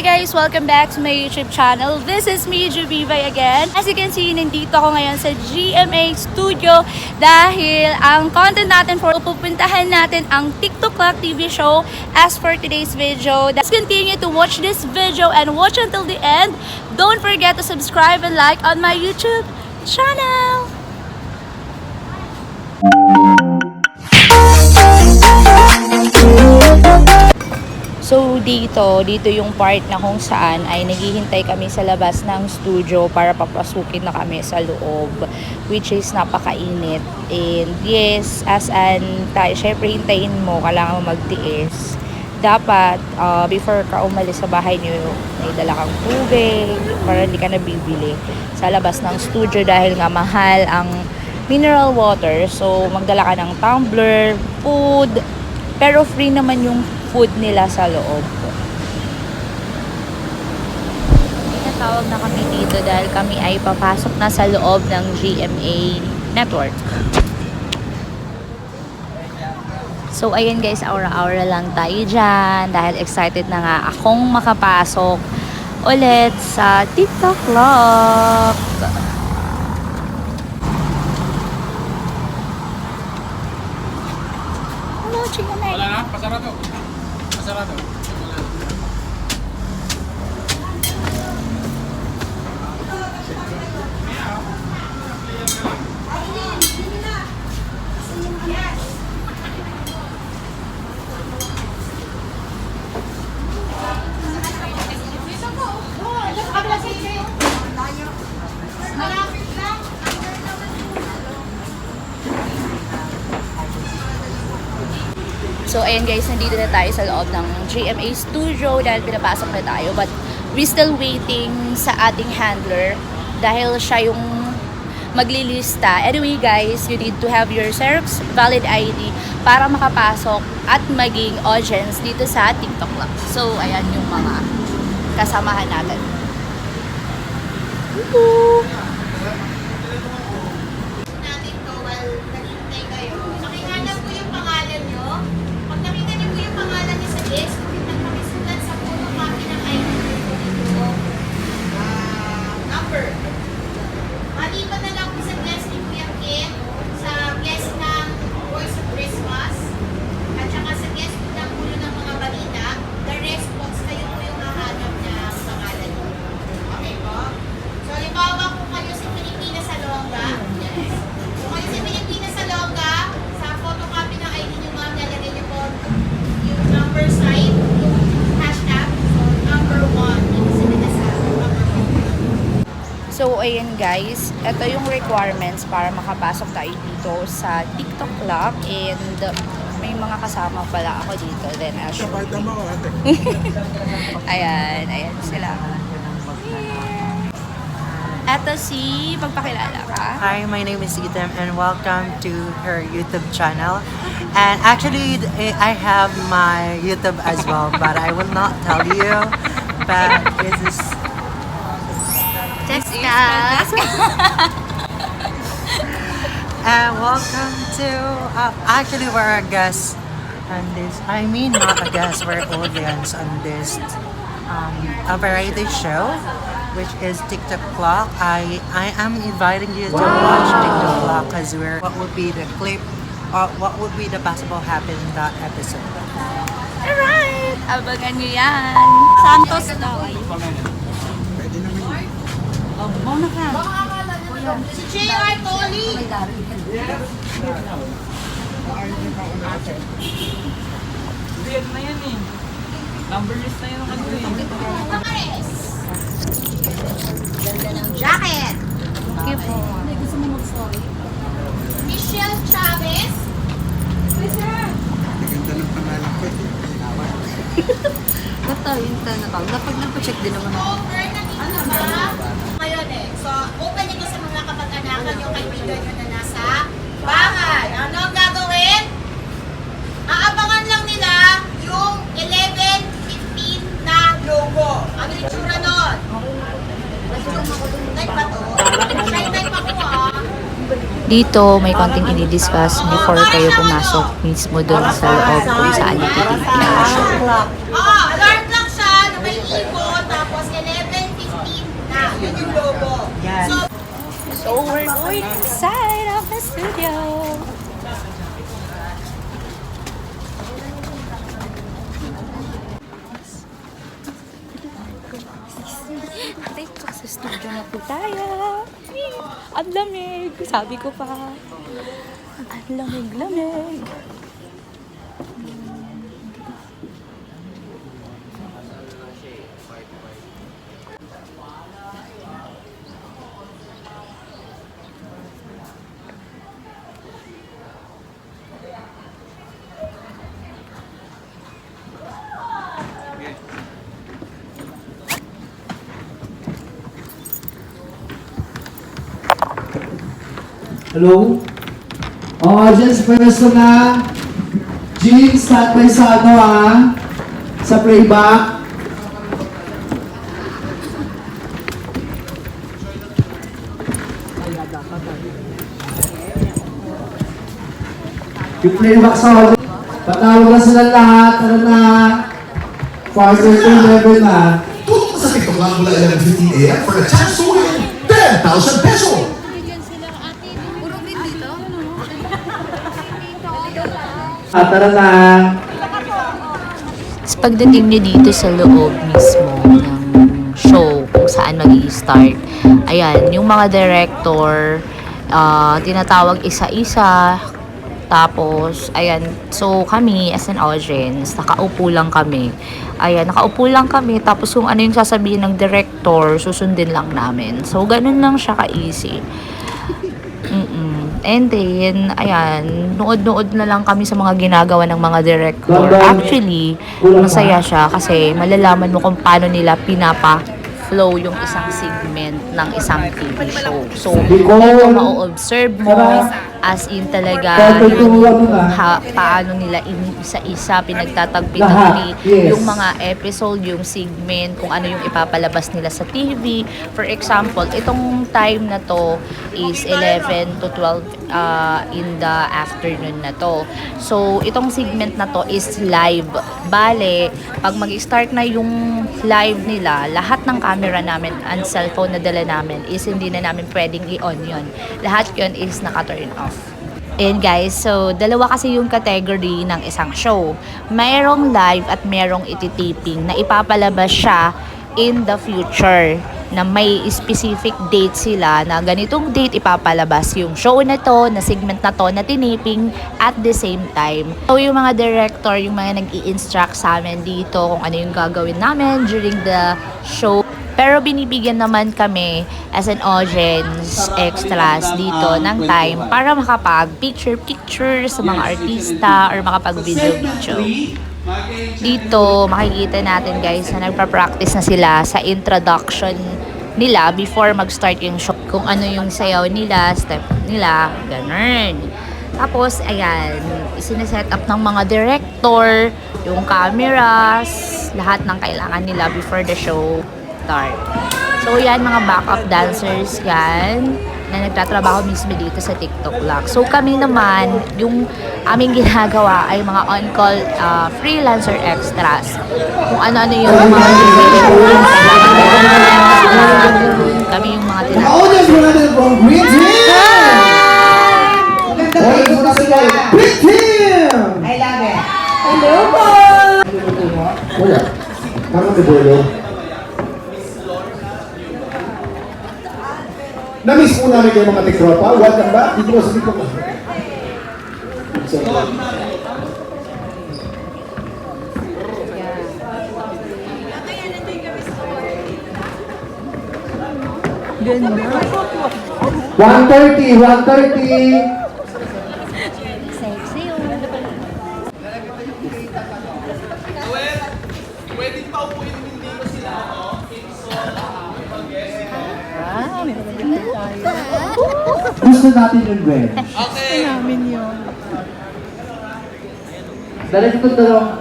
Hi guys! Welcome back to my YouTube channel. This is me, Jubibay again. As you can see, nandito ako ngayon sa GMA Studio dahil ang content natin for pupuntahan natin ang TikTok Clock TV show as for today's video. Let's continue to watch this video and watch until the end. Don't forget to subscribe and like on my YouTube channel. So dito, dito yung part na kung saan ay naghihintay kami sa labas ng studio para papasukin na kami sa loob which is napakainit. And yes, as an tayo, syempre hintayin mo, kailangan mo magtiis. Dapat, uh, before ka umalis sa bahay niyo, may dala kang tubig para hindi ka nabibili sa labas ng studio dahil nga mahal ang mineral water. So, magdala ka ng tumbler, food, pero free naman yung food nila sa loob. Tinatawag na kami dito dahil kami ay papasok na sa loob ng GMA network. So, ayan guys, aura-aura lang tayo dyan dahil excited na nga akong makapasok ulit sa TikTok Clock. Hello, Chicken Wala na? Pasarado. Pasarado. So, ayan guys, nandito na tayo sa loob ng GMA studio dahil pinapasok na tayo. But, we still waiting sa ating handler dahil siya yung maglilista. Anyway guys, you need to have your Xerox valid ID para makapasok at maging audience dito sa TikTok Club. So, ayan yung mga kasamahan natin. Woohoo! Guys, ito yung requirements para makapasok tayo dito sa TikTok Club and may mga kasama pala ako dito. Then, ate. Ayan, ayan sila. Eto si, magpakilala ka. Hi, my name is Ethan and welcome to her YouTube channel. And actually, I have my YouTube as well, but I will not tell you. But this is Jessica. and welcome to. Uh, actually, we're a guest on this. I mean, not a guest. We're audience on this um, a variety show, which is TikTok Clock. I I am inviting you to watch TikTok Clock because we're what would be the clip. or what would be the possible happen in that episode? Alright, abangan nyo yan. Santos daw. Pwede naman yun. Si J.R. Tolly! Hindi, ano na yan eh. Number list na yun ang ano eh. Ganda ng jacket! Thank you po. Michelle Chavez! Maganda ng pangalan ko. Basta yung tanong, napag napacheck din naman ako. Over na dito ba? Ngayon eh. So, open ito sa mga kapag-anakan yung kaibigan nyo na nasa bahay. Ano ang gagawin? Aabangan lang nila yung 11-15 na logo. Ano yung tsura nun? Dito, may konting i-discuss before kayo pumasok mismo doon sa loob kung saan na may ibon So we're going inside of the studio. Dito sa studio na po tayo. Ang lamig. Sabi ko pa. Ang lamig-lamig. Hello? Oh, audience, pwesto na. Jean, start by sa ano ah. Sa playback. Yung playback sa audience. Patawag na sila lahat. Ano na? Farther to 11 na. Tutok sa TikTok lang mula 11.15 a.m. for a chance to win 10,000 peso. Ah, tara na. Sa pagdating niyo dito sa loob mismo ng show kung saan mag start ayan, yung mga director, ah, tinatawag isa-isa, tapos, ayan, so kami as an audience, nakaupo lang kami. Ayan, nakaupo lang kami, tapos kung ano yung sasabihin ng director, susundin lang namin. So, ganun lang siya ka-easy. Mm-mm. And then, ayan, nood-nood na lang kami sa mga ginagawa ng mga director. Actually, masaya siya kasi malalaman mo kung paano nila pinapa flow yung isang segment ng isang TV show. So, dito ma-observe mo as in talaga yung ha, paano nila in, isa-isa pinagtatagpi-tagpi yes. yung mga episode, yung segment, kung ano yung ipapalabas nila sa TV. For example, itong time na to is 11 to 12 uh, in the afternoon na to. So, itong segment na to is live. Bale, pag mag-start na yung live nila, lahat ng camera namin and cellphone na dala namin is hindi na namin pwedeng i-on yun. Lahat yun is naka-turn off. And guys, so dalawa kasi yung category ng isang show. Mayroong live at mayroong ititaping na ipapalabas siya in the future na may specific date sila na ganitong date ipapalabas yung show na to, na segment na to, na tinaping at the same time. So yung mga director, yung mga nag instruct sa amin dito kung ano yung gagawin namin during the show. Pero binibigyan naman kami as an audience extras dito ng time para makapag picture-picture sa mga artista or makapag video-video. Dito, makikita natin guys na nagpa-practice na sila sa introduction nila before mag-start yung show. Kung ano yung sayaw nila, step nila, ganun. Tapos, ayan, isineset up ng mga director, yung cameras, lahat ng kailangan nila before the show start. So, yan, mga backup dancers yan na nagtatrabaho mismo dito sa TikTok Lock. So, kami naman, yung aming ginagawa ay mga on-call uh, freelancer extras. Kung ano-ano yung mga kami yung mga tinatawag. I love it! Hello po! Wala. Parang may Na-miss po namin kayo mga tikropa. Welcome back. Dito ko sa dito ko. One thirty, one thirty. Gusto natin yung Gwen. Okay. Gusto namin yun. Dali dito dalawang.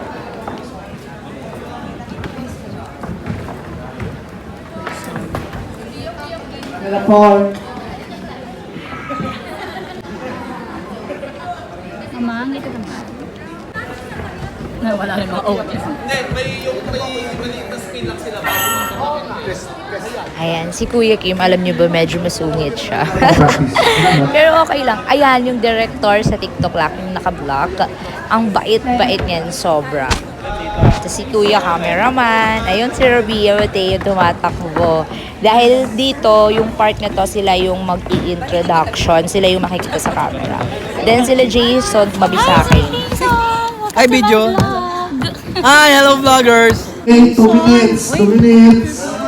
Teleport. Mamang, ito naman. Na wala rin mga audience. Ayan, si Kuya Kim, alam niyo ba, medyo masungit siya. Pero okay lang. Ayan, yung director sa TikTok lang, yung naka-block. Ang bait-bait niyan, sobra. Tapos si Kuya cameraman. Ayun si Rabia Mateo tumatakbo. Dahil dito, yung part na to, sila yung mag-i-introduction. Sila yung makikita sa camera. Then sila Jason, mabisakin. Hi, video! Hi, hello vloggers! Okay, two minutes, two minutes.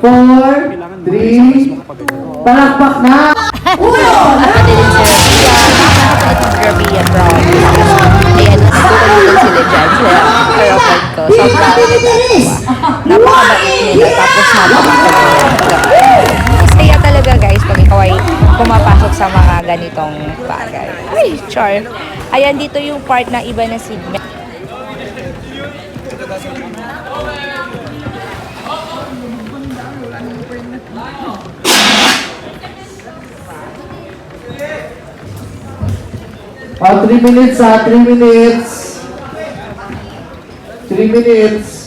Four, three, palakpak na! Pati din si Rabia. Nakakapit si Rabia promise. Ayan, nagtutuloy sila dyan. Sila ang girlfriend ko. Sobrang napakabait nila. Tapos napakabait. Masaya talaga guys pag ikaw ay pumapasok sa mga ganitong bagay. Ay, char. Ayan, dito yung part na iba na segment. Oh, three minutes ah, three minutes. Three minutes.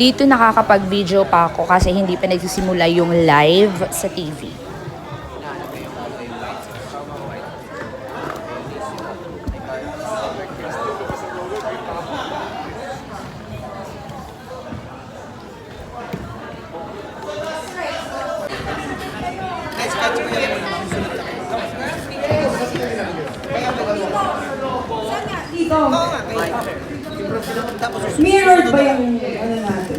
Dito nakakapag-video pa ako kasi hindi pa nagsisimula yung live sa TV. Mirrored ba yung ano natin?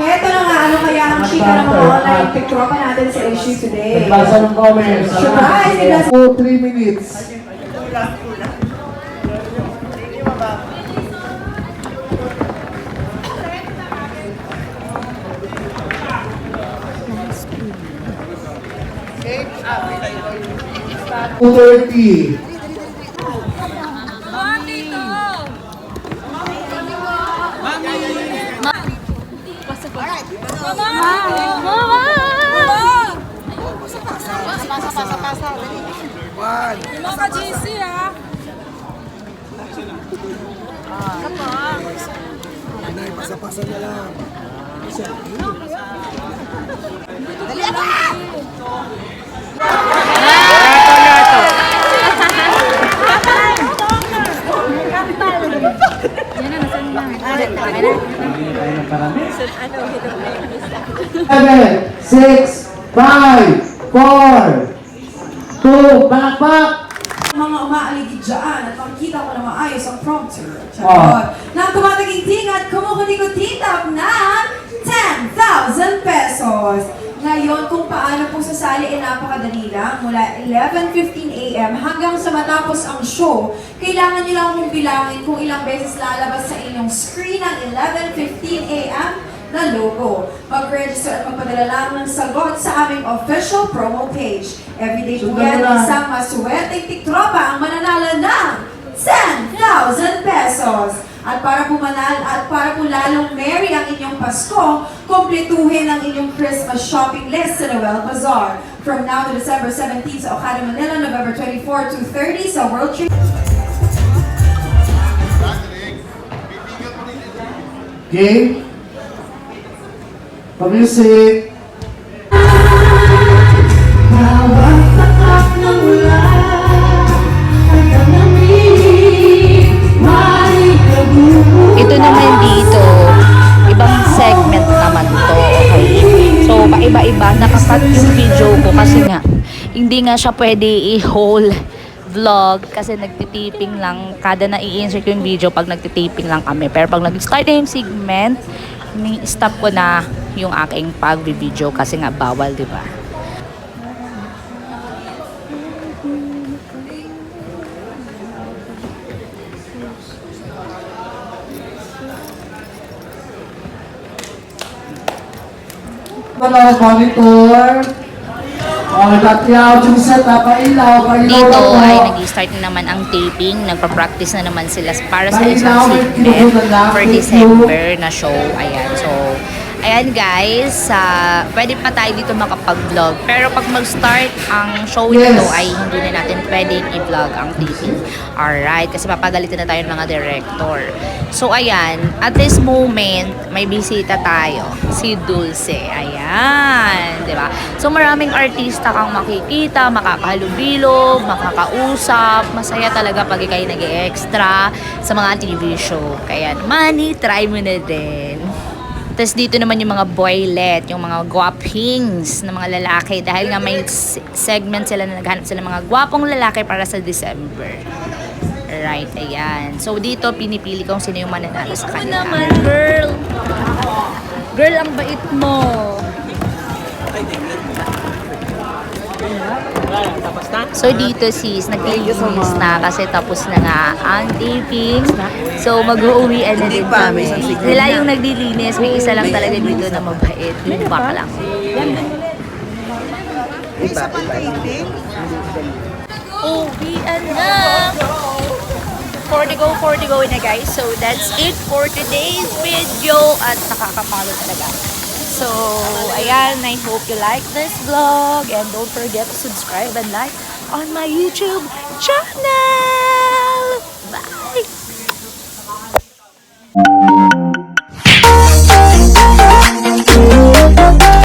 Kaya ito na nga, ano kaya ang chika ng mga online tiktropa natin sa issue today? Nagbasa ng comments. Surprise! Nagbasa- Oh, three minutes. Two thirty. Seven, six, five, four, two, palakpak! mga umaaligid dyan at makikita ko na maayos ang prompter. Oh. Charot. Na tumataginting at kumukutikutitap ng 10,000 pesos. Ngayon, kung paano po sasali ay napakadali lang. Mula 11.15 a.m. hanggang sa matapos ang show, kailangan nyo lang kung bilangin kung ilang beses lalabas sa inyong screen ang 11.15 a.m. na logo. Mag-register at magpadala lang ng sagot sa aming official promo page. Everyday po Sundan yan, isang maswerteng tiktropa ang mananalo ng 10,000 pesos. At para po manal at para po lalong merry ang inyong Pasko, kompletuhin ang inyong Christmas shopping list sa Noel Bazaar. From now to December 17 sa Okada, Manila, November 24 to 30 sa World Trade Game. Pa-music. iba-iba nakakat yung video ko kasi nga hindi nga siya pwede i-whole vlog kasi nagtitaping lang kada na i-insert yung video pag nagtitaping lang kami. Pero pag nag-start na yung segment ni-stop ko na yung aking pag-video kasi nga bawal di ba? Mga monitor. Oh, tatyaw, yung set, pailaw, dito po. ay nag-start na naman ang taping nagpa-practice na naman sila para sa Pailaw, isang lang, for thank you. December na show ayan so Ayan guys, sa pwede pa tayo dito makapag-vlog. Pero pag mag-start ang show Yes. nito ay hindi na natin pwedeng i-vlog ang taping. Alright, kasi papagalitan na tayo ng mga director. So ayan, at this moment, may bisita tayo. Si Dulce. Ayan, di ba? So maraming artista kang makikita, makakahalubilo, makakausap. Masaya talaga pag ikay nag extra sa mga TV show. Kaya naman, try mo na din. Tapos dito naman yung mga boylet, yung mga guwapings na mga lalaki dahil nga may segment sila na naghanap sila ng mga gwapong lalaki para sa December. Right, ayan. So dito pinipili kong sino yung mananalo sa kanila. naman, girl. Girl, ang bait mo. So dito sis, naglilinis na kasi tapos na nga ang taping. So mag-uuwian na din kami. Sila yung naglilinis, may isa lang talaga dito na mabait. Yung bakla. Uwian na! For the go, for the go na guys. So that's it for today's video. At nakakapalo talaga. So, ayan, I hope you like this vlog. And don't forget to subscribe and like on my YouTube channel.